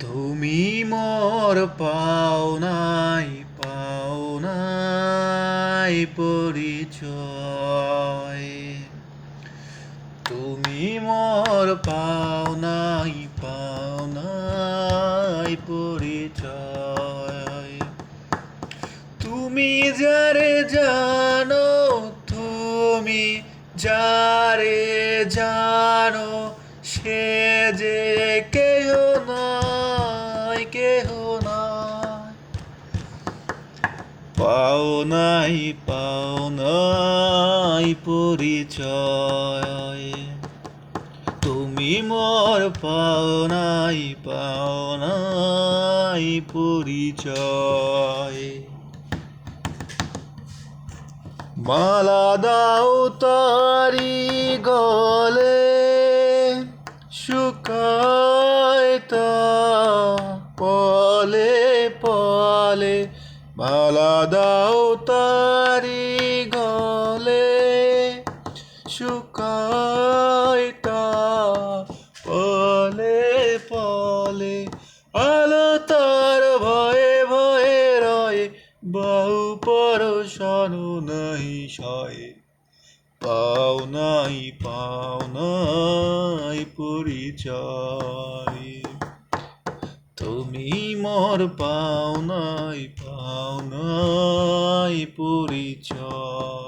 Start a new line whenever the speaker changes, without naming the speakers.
তুমি মোর পাওনাই পাওনাই পরিচয়। তুমি মোর পাওনাই পাওনাই পরিচয়। তুমি যারে জানো, তুমি যারে জানো, সে যে কেহ পাও নাই পরিচয়। তুমি মোর পাও নাই, পাও পরিচয়। মালা দাও তারি গলে, শুকায় তা পলে পলে। মালা দাও তারি গলে শুকায় তা পলে পলে। আলো তার ভয়ে ভয়ে রয়ে, বাহু পরশানু নাই সয়ে। পাও নাই পাও নাই পরিচয়। তুমি মোর পাও নাই পাও নাই পরিচয়।